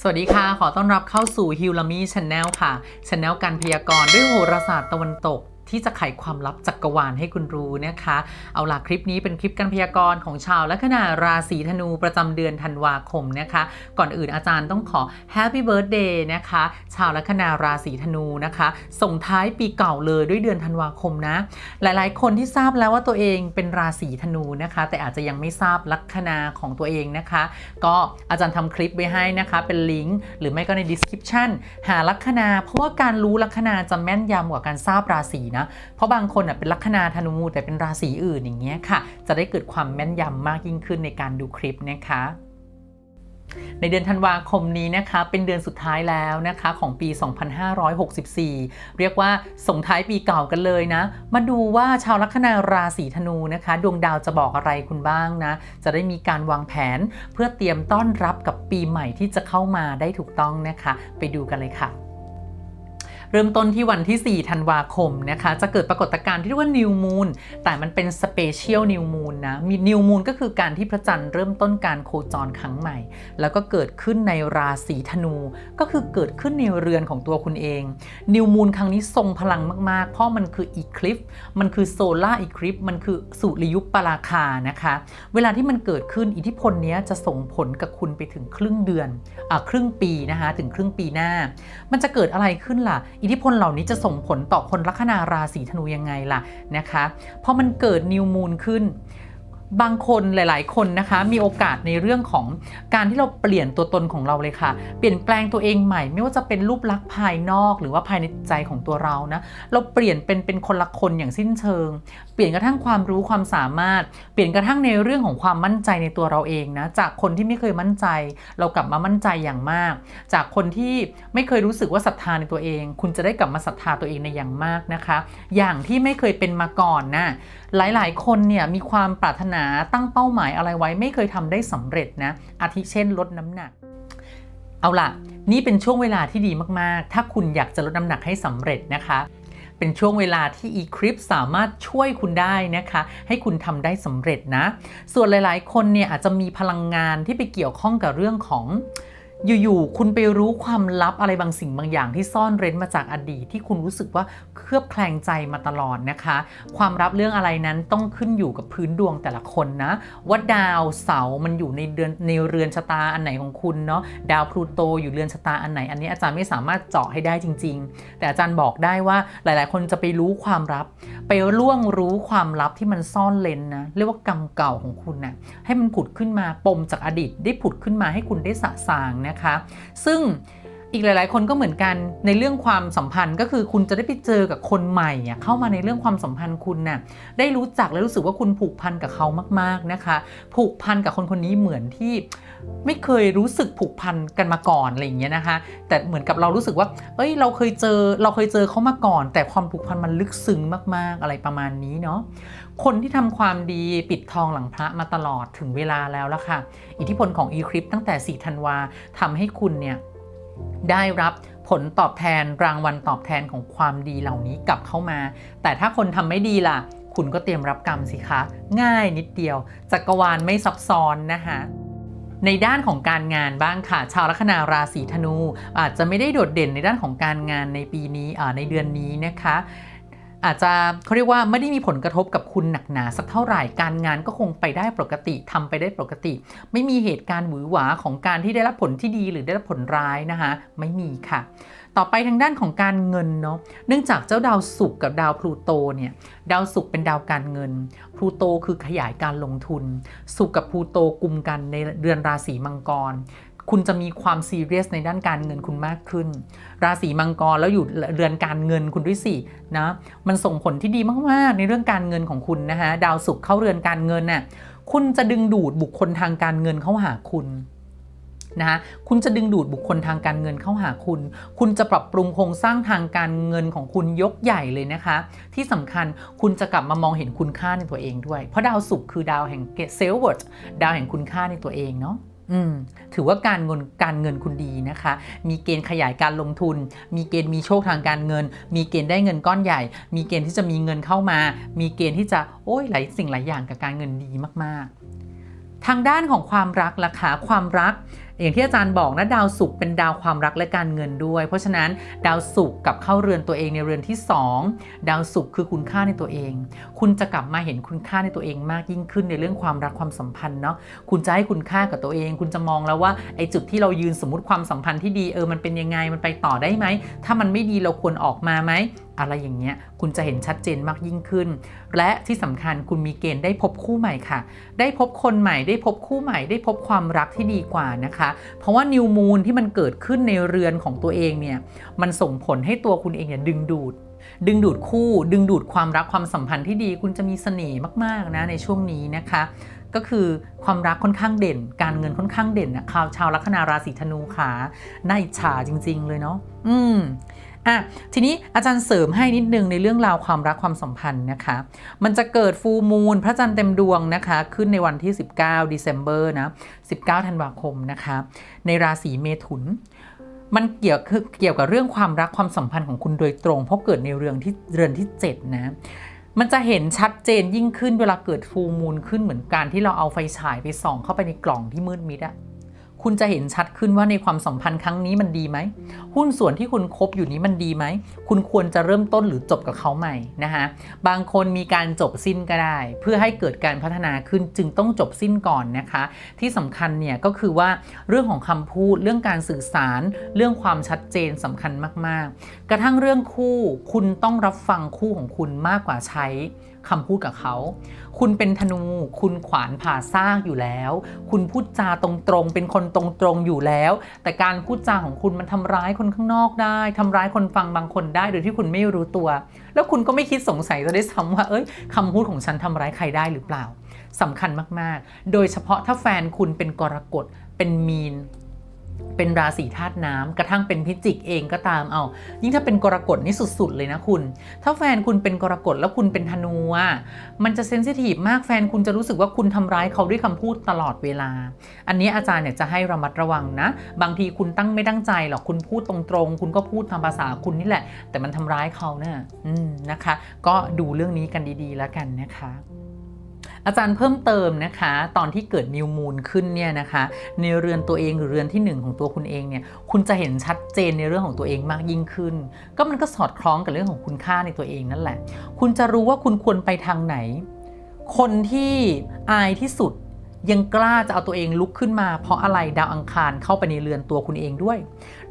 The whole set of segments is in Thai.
สวัสดีค่ะ ขอต้อนรับเข้าสู่ฮิวลามีชาแนลค่ะชาแนลการพยากรณ์ด้วยโหราศาสตร์ตะวันตก ที่จะไขความลับจักกรวาลให้คุณรู้นะคะ เอาล่ะคลิปนี้เป็นคลิปการพยากรณ์ของชาวลัคนาราศีธนูประจำเดือนธันวาคมนะคะ ก่อนอื่นอาจารย์ต้องขอ Happy Birthday นะคะ ชาวลัคนาราศีธนูนะคะ ส่งท้ายปีเก่าเลยด้วยเดือนธันวาคมนะ หลายๆ คนที่ทราบแล้วว่าตัวเองเป็นราศีธนูนะคะ แต่อาจจะยังไม่ทราบลัคนาของตัวเองนะคะ ก็อาจารย์ทำคลิปไว้ให้นะคะเป็นลิงก์หรือไม่ก็ใน description หาลัคนา เพราะว่าการรู้ลัคนาจะแม่นยำกว่าการทราบราศีนะเพราะบางคนอะเป็นลัคนาธนูแต่เป็นราศีอื่นอย่างเงี้ยค่ะ จะได้เกิดความแม่นยำมากยิ่งขึ้นในการดูคลิปนะคะในเดือนธันวาคมนี้นะคะเป็นเดือนสุดท้ายแล้วนะคะของปี 2564 เรียกว่าส่งท้ายปีเก่ากันเลยนะ มาดูว่าชาวลัคนาราศีธนูนะคะ ดวงดาวจะบอกอะไรคุณบ้างนะ จะได้มีการวางแผนเพื่อเตรียมต้อนรับกับปีใหม่ที่จะเข้ามาได้ถูกต้องนะคะ ไปดูกันเลยค่ะ เริ่มต้นที่วันที่ 4 ธันวาคมนะคะ จะเกิดปรากฏการณ์ที่เรียกว่า New Moon แต่มันเป็น Special New Moon นะมี New Moon ก็คือการที่พระจันทร์เริ่มต้นการโคจรครั้งใหม่ แล้วก็เกิดขึ้นในราศีธนู ก็คือเกิดขึ้นในเรือนของตัวคุณเอง New Moon ครั้งนี้ทรงพลังมาก ๆ เพราะมันคือ Eclipse มันคือ Solar Eclipse มันคือสุริยุปราคานะคะ เวลาที่มันเกิดขึ้นอิทธิพลนี้จะส่งผลกับคุณไปถึงครึ่งเดือนอ่าครึ่งปีนะคะถึงครึ่งปีหน้า มันจะเกิดอะไรขึ้นล่ะอิทธิพลเหล่านี้จะส่งผลต่อคนลัคนาราศีธนูยังไงล่ะนะคะพอมันเกิดนิวมูนขึ้น บางคนหลาย ๆ คนนะคะมีโอกาสในเรื่องของการที่เราเปลี่ยนตัวตนของเราเลยค่ะ เปลี่ยนแปลงตัวเองใหม่ ไม่ว่าจะเป็นรูปลักษณ์ภายนอก หรือว่าภายในใจของตัวเรานะเราเปลี่ยนเป็นเป็นคนละคนอย่างสิ้นเชิง เปลี่ยนกระทั่งความรู้ความสามารถ เปลี่ยนกระทั่งในเรื่องของความมั่นใจในตัวเราเองนะจากคนที่ไม่เคยมั่นใจ เรากลับมามั่นใจอย่างมาก จากคนที่ไม่เคยรู้สึกว่าศรัทธาในตัวเอง คุณจะได้กลับมาศรัทธาตัวเองในอย่างมากนะคะ อย่างที่ไม่เคยเป็นมาก่อนนะหลายๆ คนเนี่ยมีความปรารถนาตั้งเป้าหมายอะไรไว้ไม่เคยทำได้สำเร็จนะอาทิเช่นลดน้ำหนัก เอาล่ะ นี่เป็นช่วงเวลาที่ดีมากๆ ถ้าคุณอยากจะลดน้ำหนักให้สำเร็จนะคะเป็นช่วงเวลาที่ eClipse สามารถช่วยคุณได้นะคะ ให้คุณทำได้สำเร็จนะ ส่วนหลายๆ คนเนี่ยอาจจะมีพลังงานที่ไปเกี่ยวข้องกับเรื่องของ อยู่ๆคุณไปรู้ความลับอะไรบางสิ่งบางอย่างที่ซ่อนเร้นมาจากอดีตที่คุณรู้สึกว่าเคลือบแคลงใจมาตลอดนะคะ ความลับเรื่องอะไรนั้นต้องขึ้นอยู่กับพื้นดวงแต่ละคนนะ ว่าดาวเสามันอยู่ในเดือนในเรือนชะตาอันไหนของคุณเนาะดาวพลูโตอยู่เรือนชะตาอันไหน อันนี้อาจารย์ไม่สามารถเจาะให้ได้จริง ๆ แต่อาจารย์บอกได้ว่าหลายๆ คนจะไปรู้ความลับ ไปล่วงรู้ความลับที่มันซ่อนเลนนะเรียกว่ากรรมเก่าของคุณนะ่ะให้มันผุดขึ้นมาปมจากอดีตได้ผุดขึ้นมาให้คุณได้สะสางนะะคะ ซึ่ง อีกหลาย ๆ คนก็เหมือนกันในเรื่องความสัมพันธ์ก็คือคุณจะได้ไปเจอกับคนใหม่อะเข้ามาในเรื่องความสัมพันธ์คุณน่ะได้รู้จักและรู้สึกว่าคุณผูกพันกับเขามาก ๆ นะคะ ผูกพันกับคนคนนี้เหมือนที่ไม่เคยรู้สึกผูกพันกันมาก่อนอะไรอย่างเงี้ยนะคะ แต่เหมือนกับเรารู้สึกว่า เอ้ย เราเคยเจอเราเคยเจอเขามาก่อน แต่ความผูกพันมันลึกซึ้งมาก ๆ อะไรประมาณนี้เนาะคนที่ทำความดีปิดทองหลังพระมาตลอดถึงเวลาแล้วละค่ะ อิทธิพลของ e-crypt ตั้งแต่ 4 ธันวาทำให้คุณเนี่ย ได้รับผลตอบแทนรางวัลตอบแทนของความดีเหล่านี้กลับเข้ามา แต่ถ้าคนทำไม่ดีล่ะ คุณก็เตรียมรับกรรมสิคะ ง่ายนิดเดียว จักรวาลไม่ซับซ้อนนะคะในด้านของการงานบ้างค่ะ ชาวลัคนาราศีธนู อาจจะไม่ได้โดดเด่นในด้านของการงานในปีนี้ในเดือนนี้นะคะ อาจจะเขาเรียกว่าไม่ได้มีผลกระทบกับคุณหนักหนาสักเท่าไหร่ การงานก็คงไปได้ปกติทำไปได้ปกติ ไม่มีเหตุการณ์หวือหวาของการที่ได้รับผลที่ดีหรือได้รับผลร้ายนะคะ ไม่มีค่ะ ต่อไปทางด้านของการเงินเนาะ เนื่องจากเจ้าดาวศุกร์กับดาวพลูโตเนี่ย ดาวศุกร์เป็นดาวการเงิน พลูโตคือขยายการลงทุน ศุกร์กับพลูโตกลุ่มกันในเดือนราศีมังกร คุณจะมีความซีเรียสในด้านการเงินคุณมากขึ้น ราศีมังกรแล้วอยู่เรือนการเงินคุณด้วยสินะมันส่งผลที่ดีมากๆในเรื่องการเงินของคุณนะคะดาวศุกร์เข้าเรือนการเงินน่ะคุณจะดึงดูดบุคคลทางการเงินเข้าหาคุณนะคะคุณจะดึงดูดบุคคลทางการเงินเข้าหาคุณ คุณจะปรับปรุงโครงสร้างทางการเงินของคุณยกใหญ่เลยนะคะ ที่สำคัญคุณจะกลับมามองเห็นคุณค่าในตัวเองด้วย เพราะดาวศุกร์คือดาวแห่งเซลล์เวิร์ดดาวแห่งคุณค่าในตัวเองเนาะ ถือว่าการเงินการเงินคุณดีนะคะ มีเกณฑ์ขยายการลงทุน มีเกณฑ์มีโชคทางการเงิน มีเกณฑ์ได้เงินก้อนใหญ่ มีเกณฑ์ที่จะมีเงินเข้ามา มีเกณฑ์ที่จะโอ้ยหลายสิ่งหลายอย่างกับการเงินดีมากๆ ทางด้านของความรักล่ะคะความรัก อย่างที่อาจารย์บอกนะดาวศุกร์เป็นดาวความรักและการเงินด้วย เพราะฉะนั้นดาวศุกร์กับเข้าเรือนตัวเองในเรือนที่ 2 ดาวศุกร์คือคุณค่าในตัวเอง คุณจะกลับมาเห็นคุณค่าในตัวเองมากยิ่งขึ้นในเรื่องความรักความสัมพันธ์เนาะคุณจะให้คุณค่ากับตัวเอง คุณจะมองแล้วว่าไอ้จุดที่เรายืนสมมติความสัมพันธ์ที่ดีเออมันเป็นยังไงมันไปต่อได้ไหมถ้ามันไม่ดีเราควรออกมาไหมอะไรอย่างเงี้ย คุณจะเห็นชัดเจนมากยิ่งขึ้น และที่สำคัญคุณมีเกณฑ์ได้พบคู่ใหม่ค่ะ ได้พบคนใหม่ ได้พบคู่ใหม่ ได้พบความรักที่ดีกว่านะคะเพราะว่านิวมูนที่มันเกิดขึ้นในเรือนของตัวเองเนี่ยมันส่งผลให้ตัวคุณเองเนี่ยดึงดูด ดึงดูดคู่ ดึงดูดความรักความสัมพันธ์ที่ดี คุณจะมีเสน่ห์มากๆนะในช่วงนี้นะคะ ก็คือความรักค่อนข้างเด่น การเงินค่อนข้างเด่นนะข่าวชาวลัคนาราศีธนูขาน่าอิจฉาจริง ๆ เลยเนาะอืม อะทีนี้อาจารย์เสริมให้นิดนึงในเรื่องราวความรักความสัมพันธ์นะคะ มันจะเกิดฟูมูลพระจันทร์เต็มดวงนะคะ ขึ้นในวันที่ 19เดซ ember นะ 19 ธันวาคมนะคะ ในราศีเมถุน มันเกี่ยวคือเกี่ยวกับเรื่องความรักความสัมพันธ์ของคุณโดยตรง เพราะเกิดในเรือนที่เรือนที่ 7 นะมันจะเห็นชัดเจนยิ่งขึ้นเวลาเกิดฟูมูลขึ้นเหมือนการที่เราเอาไฟฉายไปส่องเข้าไปในกล่องที่มืดมิดอะ คุณจะเห็นชัดขึ้นว่าในความสัมพันธ์ครั้งนี้มันดีไหม หุ้นส่วนที่คุณคบอยู่นี้มันดีไหม คุณควรจะเริ่มต้นหรือจบกับเขาใหม่นะคะบางคนมีการจบสิ้นก็ได้ เพื่อให้เกิดการพัฒนาขึ้นจึงต้องจบสิ้นก่อนนะคะ ที่สำคัญเนี่ยก็คือว่าเรื่องของคำพูดเรื่องการสื่อสาร เรื่องความชัดเจนสำคัญมาก ๆ กระทั่งเรื่องคู่คุณต้องรับฟังคู่ของคุณมากกว่าใช้ คำพูดกับเขา คุณเป็นธนู คุณขวานผ่าซากอยู่แล้ว คุณพูดจาตรงๆ เป็นคนตรงๆ อยู่แล้ว แต่การพูดจาของคุณมันทำร้ายคนข้างนอกได้ทำร้ายคนฟังบางคนได้ โดยที่คุณไม่รู้ตัว แล้วคุณก็ไม่คิดสงสัยจะได้ซ้ำว่า เอ้ยคำพูดของฉันทำร้ายใครได้หรือเปล่าสำคัญมากๆ โดยเฉพาะถ้าแฟนคุณเป็นกรกฎ เป็นมีน เป็นราศีธาตุน้ำกระทั่งเป็นพิจิกเองก็ตามเอา ยิ่งถ้าเป็นกรกฎนี่สุด ๆ เลยนะคุณ ถ้าแฟนคุณเป็นกรกฎแล้วคุณเป็นธนูอะมันจะเซนซิทีฟมากแฟนคุณจะรู้สึกว่าคุณทำร้ายเขาด้วยคำพูดตลอดเวลา อันนี้อาจารย์เนี่ยจะให้ระมัดระวังนะ บางทีคุณตั้งไม่ตั้งใจหรอกคุณพูดตรงๆ คุณก็พูดทำภาษาคุณนี่แหละ แต่มันทำร้ายเขาเนะ่ยนะคะ ก็ดูเรื่องนี้กันดีๆ แล้วกันนะคะ อาจารย์เพิ่มเติมนะคะ ตอนที่เกิดนิวมูลขึ้นเนี่ยนะคะในเรือนตัวเองหรือเรือนที่หนึ่งของตัวคุณเองเนี่ยคุณจะเห็นชัดเจนในเรื่องของตัวเองมากยิ่งขึ้น ก็มันก็สอดคล้องกับเรื่องของคุณค่าในตัวเองนั่นแหละ คุณจะรู้ว่าคุณควรไปทางไหน คนที่อายที่สุด ยังกล้าจะเอาตัวเองลุกขึ้นมา เพราะอะไรดาวอังคารเข้าไปในเรือนตัวคุณเองด้วย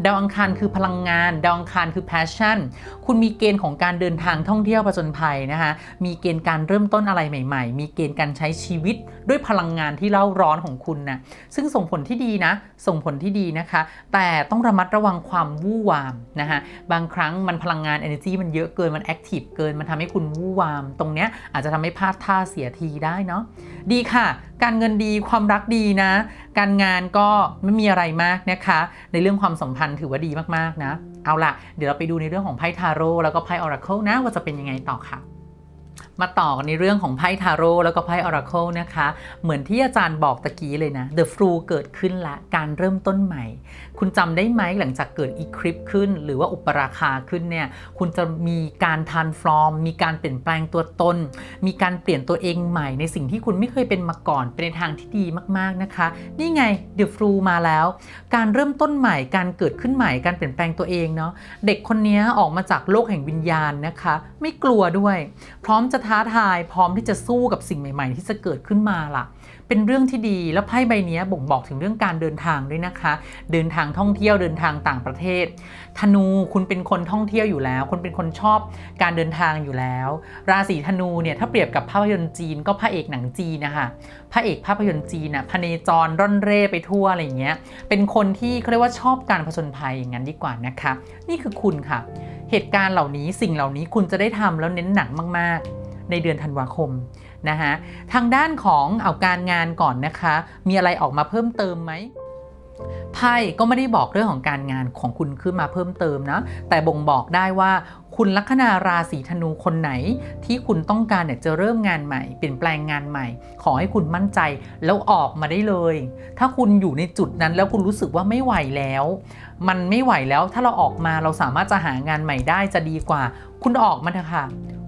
ดาวอังคารคือพลังงาน ดาวอังคารคือ passion คุณมีเกณฑ์ของการเดินทางท่องเที่ยวผจญภัยนะคะมีเกณฑ์การเริ่มต้นอะไรใหม่ ๆ มีเกณฑ์การใช้ชีวิตด้วยพลังงานที่เล่าร้อนของคุณนะซึ่งส่งผลที่ดีนะ ส่งผลที่ดีนะคะ แต่ต้องระมัดระวังความวู่วามนะคะบางครั้งมันพลังงาน energy มันเยอะเกินมัน active เกินมันทำให้คุณวู่วาม ตรงเนี้ยอาจจะทำให้พลาดท่าเสียทีได้เนาะดีค่ะ การเงินดี ความรักดีนะ การงานก็ไม่มีอะไรมากนะคะ ในเรื่องความสัมพันธ์ถือว่าดีมากๆนะ เอาล่ะ เดี๋ยวเราไปดูในเรื่องของไพ่ทาโร่แล้วก็ไพ่ออราเคิลนะว่าจะเป็นยังไงต่อค่ะ มาต่อกันในเรื่องของไพ่ทาโร่แล้วก็ไพ่ออราเคิลนะคะ เหมือนที่อาจารย์บอกตะกี้เลยนะ The Flu เกิดขึ้นละ การเริ่มต้นใหม่ คุณจำได้ไหมหลังจากเกิดอีคลิปขึ้น หรือว่าอุปราคาขึ้นเนี่ยคุณจะมีการทานฟอร์ม มีการเปลี่ยนแปลงตัวตน มีการเปลี่ยนตัวเองใหม่ ในสิ่งที่คุณไม่เคยเป็นมาก่อนเป็นในทางที่ดีมากๆนะคะ นี่ไง The Flu มาแล้ว การเริ่มต้นใหม่ การเกิดขึ้นใหม่ การเปลี่ยนแปลงตัวเองเนาะเด็กคนนี้ออกมาจากโลกแห่งวิญญาณนะคะ ไม่กลัวด้วย พร้อมจะท้าทายพร้อมที่จะสู้กับสิ่งใหม่ๆ ที่จะเกิดขึ้นมาล่ะ เป็นเรื่องที่ดีแล้วไพ่ใบนี้บ่งบอกถึงเรื่องการเดินทางด้วยนะคะ เดินทางท่องเที่ยวเดินทางต่างประเทศ ธนูคุณเป็นคนท่องเที่ยวอยู่แล้ว คุณเป็นคนชอบการเดินทางอยู่แล้ว ราศีธนูเนี่ยถ้าเปรียบกับภาพยนตร์จีนก็พระเอกหนังจีนนะคะพระเอกภาพยนตร์จีนน่ะพเนจรร่อนเร่ไปทั่วอะไรอย่างเงี้ย เป็นคนที่เขาเรียกว่าชอบการผจญภัยอย่างนั้นดีกว่านะคะ นี่คือคุณค่ะ เหตุการณ์เหล่านี้สิ่งเหล่านี้คุณจะได้ทำแล้วเน้นหนักมากๆ ในเดือนธันวาคมนะคะทางด้านของเอาการงานก่อนนะคะ มีอะไรออกมาเพิ่มเติมไหมไพ่ก็ไม่ได้บอกเรื่องของการงานของคุณขึ้นมาเพิ่มเติมนะ แต่บ่งบอกได้ว่าคุณลัคนาราศีธนูคนไหน ที่คุณต้องการเนี่ยจะเริ่มงานใหม่ เปลี่ยนแปลงงานใหม่ ขอให้คุณมั่นใจแล้วออกมาได้เลย ถ้าคุณอยู่ในจุดนั้นแล้วคุณรู้สึกว่าไม่ไหวแล้ว มันไม่ไหวแล้วถ้าเราออกมาเราสามารถจะหางานใหม่ได้จะดีกว่า คุณออกมาเถอะค่ะ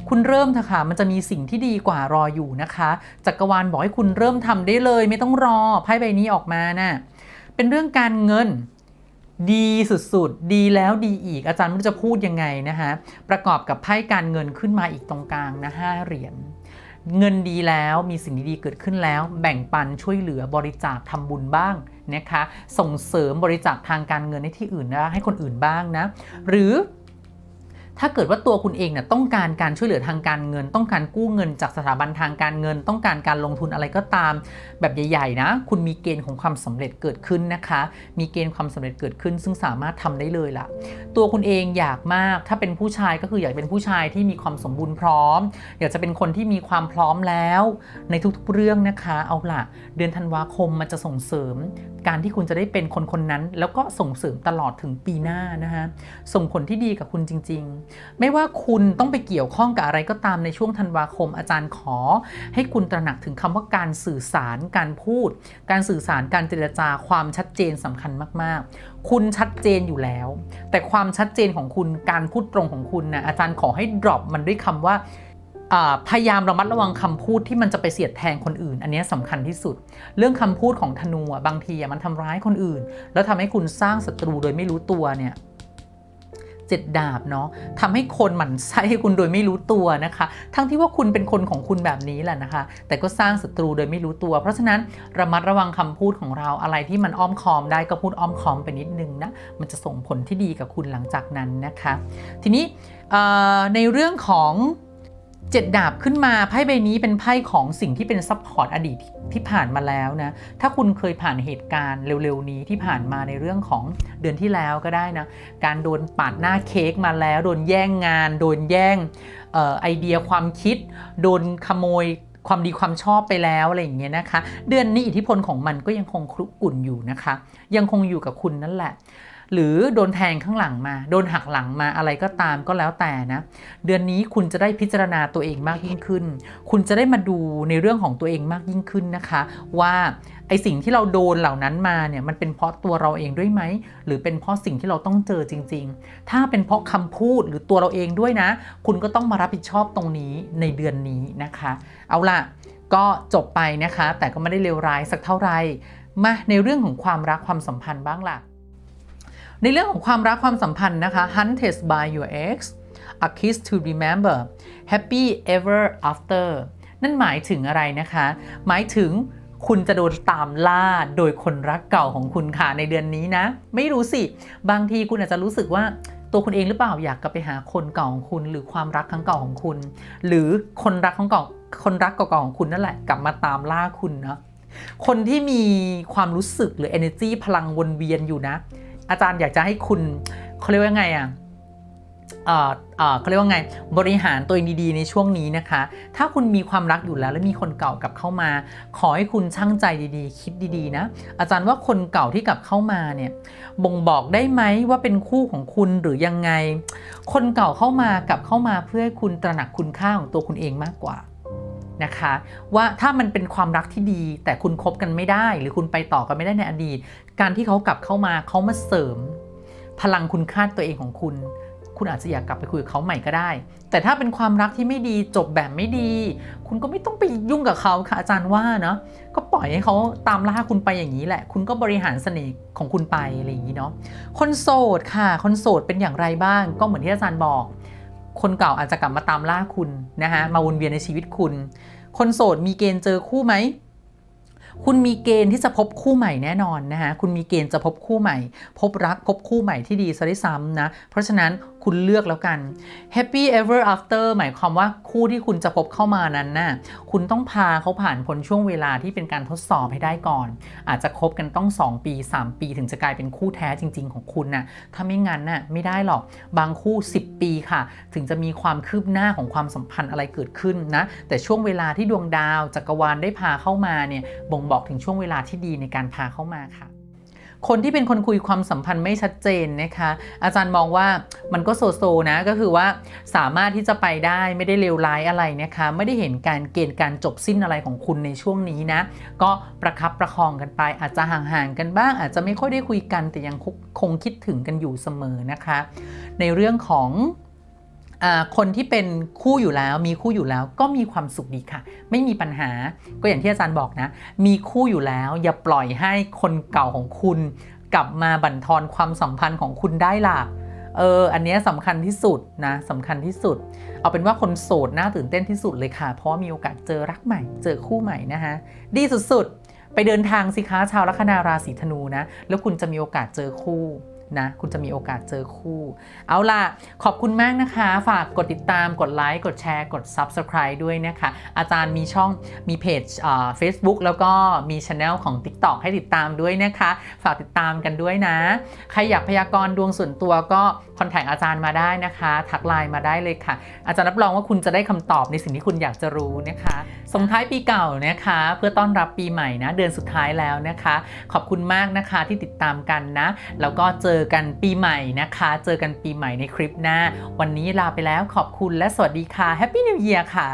คุณเริ่มเถอะค่ะมันจะมีสิ่งที่ดีกว่ารออยู่นะคะ จักรวาลบอกให้คุณเริ่มทำได้เลย ไม่ต้องรอไพ่ใบนี้ออกมานะ่ะเป็นเรื่องการเงินดีสุดๆ ดีแล้วดีอีกอาจารย์ไม่รู้จะพูดยังไงนะคะประกอบกับไพ่การเงินขึ้นมาอีกตรงกลางนะห้าเหรียญเงินดีแล้วมีสิ่งดีๆเกิดขึ้นแล้ว แบ่งปันช่วยเหลือบริจาคทำบุญบ้างนะคะ ส่งเสริมบริจาคทางการเงินในที่อื่นนะให้คนอื่นบ้างนะ หรือ ถ้าเกิดว่าตัวคุณเองเนี่ยต้องการการช่วยเหลือทางการเงิน ต้องการกู้เงินจากสถาบันทางการเงิน ต้องการการลงทุนอะไรก็ตาม แบบใหญ่ๆนะ คุณมีเกณฑ์ของความสำเร็จเกิดขึ้นนะคะ มีเกณฑ์ความสำเร็จเกิดขึ้น ซึ่งสามารถทำได้เลยล่ะ ตัวคุณเองอยากมาก ถ้าเป็นผู้ชายก็คืออยากเป็นผู้ชายที่มีความสมบูรณ์พร้อม อยากจะเป็นคนที่มีความพร้อมแล้ว ในทุกๆเรื่องนะคะ เอาล่ะเดือนธันวาคมมันจะส่งเสริม การที่คุณจะได้เป็นคนคนนั้น แล้วก็ส่งเสริมตลอดถึงปีหน้านะคะส่งผลที่ดีกับคุณจริง ๆไม่ว่าคุณต้องไปเกี่ยวข้องกับอะไรก็ตามในช่วงธันวาคม อาจารย์ขอ ให้คุณตระหนักถึงคำว่าการสื่อสารการพูด การสื่อสารการเจรจาความชัดเจนสำคัญมาก ๆ คุณชัดเจนอยู่แล้ว แต่ความชัดเจนของคุณการพูดตรงของคุณนะอาจารย์ขอให้ drop มันด้วยคำว่าอ่าพยายามระมัดระวังคำพูดที่มันจะไปเสียดแทงคนอื่น อันนี้สำคัญที่สุด เรื่องคำพูดของธนูบางทีมันทำร้ายคนอื่น แล้วทำให้คุณสร้างศัตรูโดยไม่รู้ตัวเนี่ย เจ็ดดาบเนาะทำให้คนหมั่นไส้คุณโดยไม่รู้ตัวนะคะ ทั้งที่ว่าคุณเป็นคนของคุณแบบนี้แหละนะคะ แต่ก็สร้างศัตรูโดยไม่รู้ตัว เพราะฉะนั้นระมัดระวังคำพูดของเราอะไรที่มันอ้อมคอมได้ก็พูดอ้อมคอมไปนิดนึงนะมันจะส่งผลที่ดีกับคุณหลังจากนั้นนะคะ ทีนี้ในเรื่องของ เจ็ดดาบขึ้นมาไพ่ใบนี้เป็นไพ่ของสิ่งที่เป็นซัพพอร์ตอดีตที่ผ่านมาแล้วนะ ถ้าคุณเคยผ่านเหตุการณ์เร็วๆนี้ที่ผ่านมาในเรื่องของเดือนที่แล้วก็ได้นะ การโดนปาดหน้าเค้กมาแล้ว โดนแย่งงาน โดนแย่งออไอเดียความคิด โดนขโมยความดีความชอบไปแล้วอะไรอย่างเงี้ยนะคะ เดือนนี้อิทธิพลของมันก็ยังคงคลุกกลุ่นอยู่นะคะ ยังคงอยู่กับคุณนั่นแหละ หรือโดนแทงข้างหลังมา โดนหักหลังมาอะไรก็ตามก็แล้วแต่นะ เดือนนี้คุณจะได้พิจารณาตัวเองมากยิ่งขึ้น คุณจะได้มาดูในเรื่องของตัวเองมากยิ่งขึ้นนะคะ ว่าไอสิ่งที่เราโดนเหล่านั้นมาเนี่ยมันเป็นเพราะตัวเราเองด้วยไหม หรือเป็นเพราะสิ่งที่เราต้องเจอจริง ๆ ถ้าเป็นเพราะคำพูดหรือตัวเราเองด้วยนะ คุณก็ต้องมารับผิดชอบตรงนี้ในเดือนนี้นะคะ เอาล่ะก็จบไปนะคะ แต่ก็ไม่ได้เลวร้ายสักเท่าไหร่มาในเรื่องของความรักความสัมพันธ์บ้างล่ะ ในเรื่องของความรักความสัมพันธ์นะคะ hunted by your ex a kiss to remember happy ever after นั่นหมายถึงอะไรนะคะ หมายถึงคุณจะโดนตามล่าโดยคนรักเก่าของคุณค่ะในเดือนนี้นะ ไม่รู้สิ บางทีคุณอาจจะรู้สึกว่าตัวคุณเองหรือเปล่าอยากกลับไปหาคนเก่าของคุณ หรือความรักครั้งเก่าของคุณ หรือคนรักของเก่าคนรักเก่าๆของคุณนั่นแหละกลับมาตามล่าคุณเนาะคนที่มีความรู้สึกหรือ energy พลังวนเวียนอยู่นะ อาจารย์อยากจะให้คุณเขาเรียกว่าไงอะเอ่อเอ่อเขาเรียกว่าไงบริหารตัวเองดีๆในช่วงนี้นะคะ ถ้าคุณมีความรักอยู่แล้วและมีคนเก่ากลับเข้ามา ขอให้คุณช่างใจดีๆ คิดดีๆนะ อาจารย์ว่าคนเก่าที่กลับเข้ามาเนี่ยบ่งบอกได้ไหมว่าเป็นคู่ของคุณหรือยังไง คนเก่าเข้ามากลับเข้ามาเพื่อให้คุณตระหนักคุณค่าของตัวคุณเองมากกว่า นะคะ ว่าถ้ามันเป็นความรักที่ดี แต่คุณคบกันไม่ได้ หรือคุณไปต่อกันไม่ได้ในอดีต การที่เขากลับเข้ามาเขามาเสริม พลังคุณค่าตัวเองของคุณ คุณอาจจะอยากกลับไปคุยกับเขาใหม่ก็ได้ แต่ถ้าเป็นความรักที่ไม่ดีจบแบบไม่ดี คุณก็ไม่ต้องไปยุ่งกับเขาค่ะอาจารย์ว่าเนาะก็ปล่อยให้เขาตามล่าคุณไปอย่างนี้แหละ คุณก็บริหารเสน่ห์ของคุณไปอะไรอย่างนี้เนาะคนโสดค่ะคนโสดเป็นอย่างไรบ้าง ก็เหมือนที่อาจารย์บอก คนเก่าอาจจะกลับมาตามล่าคุณนะคะมาวนเวียนในชีวิตคุณ คนโสดมีเกณฑ์เจอคู่ไหมคุณมีเกณฑ์ที่จะพบคู่ใหม่แน่นอนนะคะคุณมีเกณฑ์จะพบคู่ใหม่ พบรักพบคู่ใหม่ที่ดีซะด้วยซ้ำนะ เพราะฉะนั้นคุณเลือกแล้วกัน happy ever after หมายความว่าคู่ที่คุณจะพบเข้ามานั้นน่ะคุณต้องพาเขาผ่านพ้นช่วงเวลาที่เป็นการทดสอบให้ได้ก่อน อาจจะคบกันต้อง 2 ปี 3 ปี ถึงจะกลายเป็นคู่แท้จริง ๆ ของคุณน่ะถ้าไม่งั้นน่ะไม่ได้หรอกบางคู่ 10 ปีค่ะ ถึงจะมีความคืบหน้าของความสัมพันธ์อะไรเกิดขึ้นนะ แต่ช่วงเวลาที่ดวงดาวจักรวาลได้พาเข้ามาเนี่ยบ่งบอกถึงช่วงเวลาที่ดีในการพาเข้ามาค่ะ คนที่เป็นคนคุยความสัมพันธ์ไม่ชัดเจนนะคะ อาจารย์มองว่ามันก็โซโซนะก็คือว่าสามารถที่จะไปได้ไม่ได้เลวร้ายอะไรนะคะ ไม่ได้เห็นการเกณฑ์การจบสิ้นอะไรของคุณในช่วงนี้นะ ก็ประคับประคองกันไป อาจจะห่างๆกันบ้าง อาจจะไม่ค่อยได้คุยกันแต่ยังคงคิดถึงกันอยู่เสมอนะคะ ในเรื่องของ คนที่เป็นคู่อยู่แล้วมีคู่อยู่แล้วก็มีความสุขดีค่ะ ไม่มีปัญหาก็อย่างที่อาจารย์บอกนะ มีคู่อยู่แล้ว อย่าปล่อยให้คนเก่าของคุณ กลับมาบั่นทอนความสัมพันธ์ของคุณได้ล่ะเอออันนี้ยสำคัญที่สุดนะสำคัญที่สุด เอาเป็นว่าคนโสดน่าตื่นเต้นที่สุดเลยค่ะ เพราะว่ามีโอกาสเจอรักใหม่ เจอคู่ใหม่นะคะดีสุดๆ ไปเดินทางสิคะชาวลัคนาราศีธนูนะ แล้วคุณจะมีโอกาสเจอคู่ นะ คุณจะมีโอกาสเจอคู่ เอาล่ะ ขอบคุณมากนะคะ ฝากกดติดตามกดไลค์ กดแชร์ กด Subscribe ด้วยนะคะ อาจารย์มีช่องมีเพจเฟซบุ๊กแล้วก็มีช anel ของ TikTok ให้ติดตามด้วยนะคะ ฝากติดตามกันด้วยนะ ใครอยากพยากรณ์ดวงส่วนตัวก็คอนแทคอาจารย์มาได้นะคะ ทักไลน์มาได้เลยค่ะ อาจารย์รับรองว่าคุณจะได้คำตอบในสิ่งที่คุณอยากจะรู้นะคะส่งท้ายปีเก่านะคะ เพื่อต้อนรับปีใหม่นะ เดือนสุดท้ายแล้วนะคะ ขอบคุณมากนะคะที่ติดตามกันนะ แล้วก็เจอกันปีใหม่นะคะ เจอกันปีใหม่ในคลิปหน้า วันนี้ลาไปแล้วขอบคุณและสวัสดีค่ะ Happy New Year ค่ะ